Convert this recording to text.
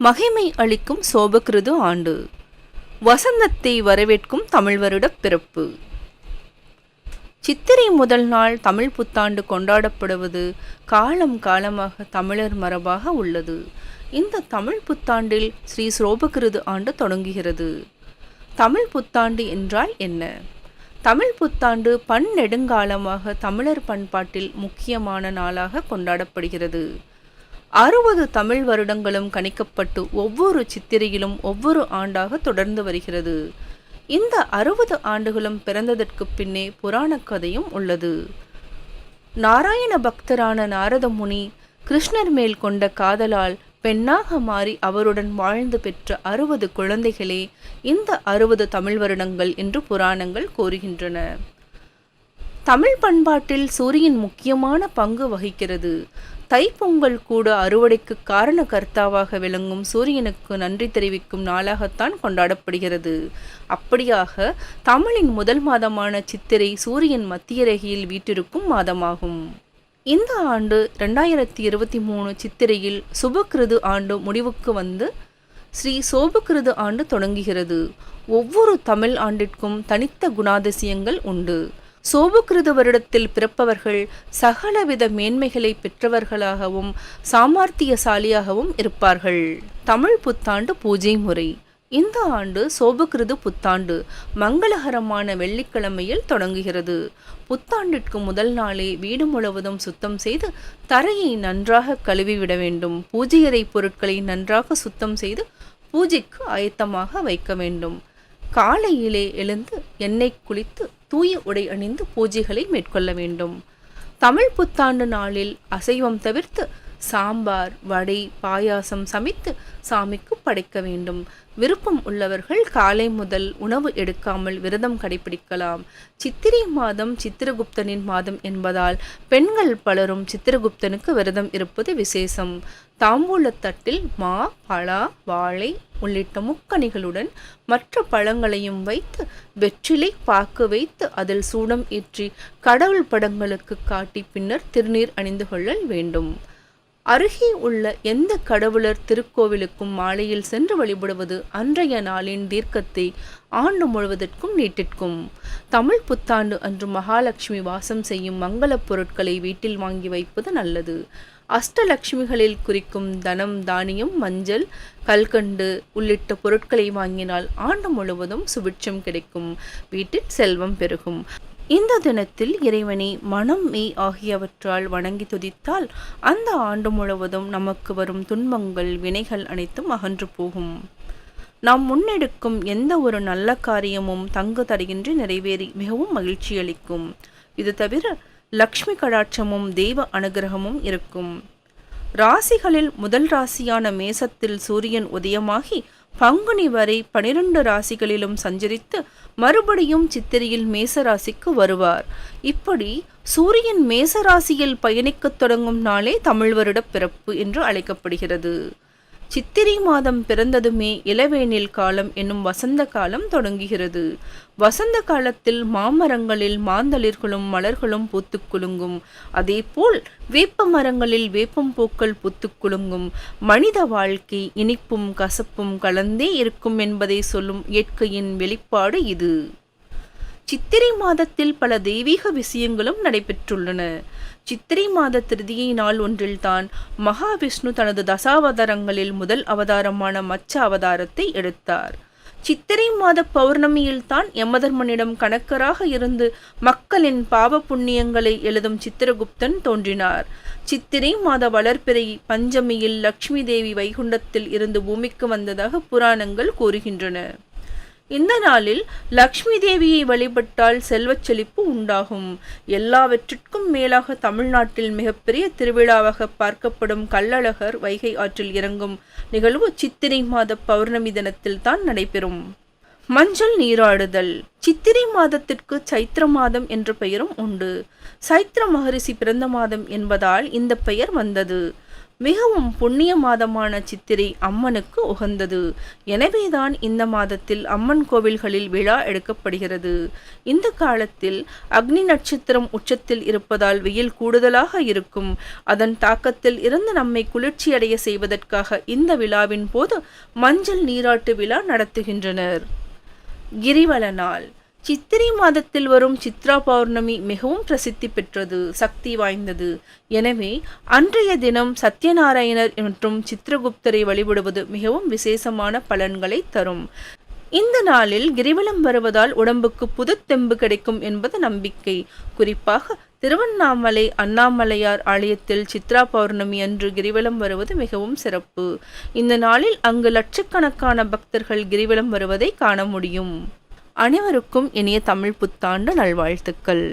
மகிமை அளிக்கும் சோபகிருது ஆண்டு. வசந்தத்தை வரவேற்கும் தமிழ் வருட பிறப்பு. சித்திரை முதல் நாள் தமிழ் புத்தாண்டு கொண்டாடப்படுவது காலம் காலமாக தமிழர் மரபாக உள்ளது. இந்த தமிழ் புத்தாண்டில் ஸ்ரீ சோபகிருது ஆண்டு தொடங்குகிறது. தமிழ் புத்தாண்டு என்றால் என்ன? தமிழ் புத்தாண்டு பன்னெடுங்காலமாக தமிழர் பண்பாட்டில் முக்கியமான நாளாக கொண்டாடப்படுகிறது. அறுபது தமிழ் வருடங்களும் கணிக்கப்பட்டு ஒவ்வொரு சித்திரையிலும் ஒவ்வொரு ஆண்டாக தொடர்ந்து வருகிறது. இந்த அறுபது ஆண்டுகளும் பிறந்ததற்கு பின்னே புராணக் கதையும் உள்ளது. நாராயண பக்தரான நாரத முனி கிருஷ்ணர் மேல் கொண்ட காதலால் பெண்ணாக மாறி அவருடன் வாழ்ந்து பெற்ற அறுபது குழந்தைகளே இந்த அறுபது தமிழ் வருடங்கள் என்று புராணங்கள் கூறுகின்றன. தமிழ் பண்பாட்டில் சூரியன் முக்கியமான பங்கு வகிக்கிறது. தைப்பொங்கல் கூட அறுவடைக்கு காரண கர்த்தாவாக விளங்கும் சூரியனுக்கு நன்றி தெரிவிக்கும் நாளாகத்தான் கொண்டாடப்படுகிறது. அப்படியாக தமிழின் முதல் மாதமான சித்திரை சூரியன் மத்திய ரேகையில் வீட்டிருக்கும் மாதமாகும். இந்த ஆண்டு ரெண்டாயிரத்தி இருபத்தி மூணு சித்திரையில் சுபகிருது ஆண்டு முடிவுக்கு வந்து ஸ்ரீ சோபகிருது ஆண்டு தொடங்குகிறது. ஒவ்வொரு தமிழ் ஆண்டிற்கும் தனித்த குணாதிசயங்கள் உண்டு. சோபகிருத வருடத்தில் பிறப்பவர்கள் சகலவித மேன்மைகளை பெற்றவர்களாகவும் சாமர்த்தியசாலியாகவும் இருப்பார்கள். தமிழ் புத்தாண்டு பூஜை முறை. இந்த ஆண்டு சோபகிருது புத்தாண்டு மங்களகரமான வெள்ளிக்கிழமையில் தொடங்குகிறது. புத்தாண்டிற்கு முதல் நாளே வீடு முழுவதும் சுத்தம் செய்து தரையை நன்றாக கழுவிவிட வேண்டும். பூஜையறை பொருட்களை நன்றாக சுத்தம் செய்து பூஜைக்கு ஆயத்தமாக வைக்க வேண்டும். காலையிலே எழுந்து எண்ணெய் குளித்து தூய உடை அணிந்து பூஜைகளை மேற்கொள்ள வேண்டும். தமிழ் புத்தாண்டு நாளில் அசைவம் தவிர்த்து சாம்பார் வடை பாயாசம் சமைத்து சாமிக்கு படைக்க வேண்டும். விருப்பம் உள்ளவர்கள் காலை முதல் உணவு எடுக்காமல் விரதம் கடைபிடிக்கலாம். சித்திரை மாதம் சித்திரகுப்தனின் மாதம் என்பதால் பெண்கள் பலரும் சித்திரகுப்தனுக்கு விரதம் இருப்பது விசேஷம். தாம்பூலத்தட்டில் மா பலா வாழை உள்ளிட்ட முக்கணிகளுடன் மற்ற பழங்களையும் வைத்து வெற்றிலை பாக்கு வைத்து அதில் சூடம் ஏற்றி கடவுள் படங்களுக்கு காட்டி பின்னர் திருநீர் அணிந்து கொள்ளல் வேண்டும். அருகே உள்ள எந்த கடவுளர் திருக்கோவிலுக்கும் மாலையில் சென்று வழிபடுவது அன்றைய நாளின் தீர்க்கத்தை ஆண்டு முழுவதற்கும் நீட்டிற்கும் தமிழ் புத்தாண்டு அன்று மகாலட்சுமி வாசம் செய்யும் மங்களப் பொருட்களை வீட்டில் வாங்கி வைப்பது நல்லது. அஷ்டலட்சுமிகளில் குறிக்கும் தனம் தானியம் மஞ்சள் கல்கண்டு உள்ளிட்ட பொருட்களை வாங்கினால் ஆண்டு முழுவதும் சுபிட்சம் கிடைக்கும். வீட்டில் செல்வம் பெருகும். இந்த தினத்தில் இறைவனை மனம் மெய் ஆகியவற்றால் வணங்கி துதித்தால் அந்த ஆண்டு முழுவதும் நமக்கு வரும் துன்பங்கள் வினைகள் அனைத்தும் அகன்று போகும். நாம் முன்னெடுக்கும் எந்த ஒரு நல்ல காரியமும் தங்கு தடையின்றி நிறைவேறி மிகவும் மகிழ்ச்சி அளிக்கும் இது தவிர லக்ஷ்மி கடாட்சமும் தெய்வ அனுகிரகமும் இருக்கும். ராசிகளில் முதல் ராசியான மேசத்தில் சூரியன் உதயமாகி பங்குனி வரை பனிரெண்டு ராசிகளிலும் சஞ்சரித்து மறுபடியும் சித்திரையில் மேச ராசிக்கு வருவார். இப்படி சூரியன் மேச ராசியில் பயணிக்கத் தொடங்கும் நாளே தமிழ் வருட பிறப்பு என்று அழைக்கப்படுகிறது. சித்திரை மாதம் பிறந்ததுமே இளவேனில் காலம் என்னும் வசந்த காலம் தொடங்குகிறது. வசந்த காலத்தில் மாமரங்களில் மாந்தளிர்களும் மலர்களும் பூத்து குலுங்கும். அதேபோல் வேப்ப மரங்களில் வேப்பம் பூக்கள் பூத்து குலுங்கும். மனித வாழ்க்கை இனிப்பும் கசப்பும் கலந்தே இருக்கும் என்பதை சொல்லும் இயற்கையின் வெளிப்பாடு இது. சித்திரை மாதத்தில் பல தெய்வீக விஷயங்களும் நடைபெற்றுள்ளன. சித்திரை மாத திருதியை நாள் ஒன்றில்தான் மகாவிஷ்ணு தனது தசாவதாரங்களில் முதல் அவதாரமான மச்ச அவதாரத்தை எடுத்தார். சித்திரை மாத பௌர்ணமியில்தான் யமதர்மனிடம் கணக்கராக இருந்து மக்களின் பாவ புண்ணியங்களை எழுதும் சித்திரகுப்தன் தோன்றினார். சித்திரை மாத வளர்ப்பிறை பஞ்சமியில் லக்ஷ்மி தேவி வைகுண்டத்தில் இருந்து பூமிக்கு வந்ததாக புராணங்கள் கூறுகின்றன. இந்த நாளில் லக்ஷ்மி தேவியை வழிபட்டால் செல்வச் செழிப்பு உண்டாகும். எல்லாவற்றிற்கும் மேலாக தமிழ்நாட்டில் மிகப்பெரிய திருவிழாவாக பார்க்கப்படும் கள்ளழகர் வைகை ஆற்றில் இறங்கும் நிகழ்வு சித்திரை மாத பௌர்ணமி தினத்தில் தான் நடைபெறும். மஞ்சள் நீராடுதல். சித்திரை மாதத்திற்கு சைத்திர மாதம் என்ற பெயரும் உண்டு. சைத்திர மகரிஷி பிறந்த மாதம் என்பதால் இந்த பெயர் வந்தது. மிகவும் புண்ணிய மாதமான சித்திரை அம்மனுக்கு உகந்தது. எனவேதான் இந்த மாதத்தில் அம்மன் கோவில்களில் விழா எடுக்கப்படுகிறது. இந்த காலத்தில் அக்னி நட்சத்திரம் உச்சத்தில் இருப்பதால் வெயில் கூடுதலாக இருக்கும். அதன் தாக்கத்தில் இருந்து நம்மை குளிர்ச்சியடைய செய்வதற்காக இந்த விழாவின் போது மஞ்சள் நீராட்டு விழா நடத்துகின்றனர். கிரிவல நாள். சித்திரை மாதத்தில் வரும் சித்ரா பௌர்ணமி மிகவும் பிரசித்தி பெற்றது சக்தி வாய்ந்தது. எனவே அன்றைய தினம் சத்யநாராயணர் மற்றும் சித்திரகுப்தரை வழிபடுவது மிகவும் விசேஷமான பலன்களை தரும். இந்த நாளில் கிரிவலம் வருவதால் உடம்புக்கு புதுத்தெம்பு கிடைக்கும் என்பது நம்பிக்கை. குறிப்பாக திருவண்ணாமலை அண்ணாமலையார் ஆலயத்தில் சித்ரா பௌர்ணமி அன்று கிரிவலம் வருவது மிகவும் சிறப்பு. இந்த நாளில் அங்கு லட்சக்கணக்கான பக்தர்கள் கிரிவலம் வருவதை காண முடியும். அனைவருக்கும் இனிய தமிழ் புத்தாண்டு நல்வாழ்த்துக்கள்.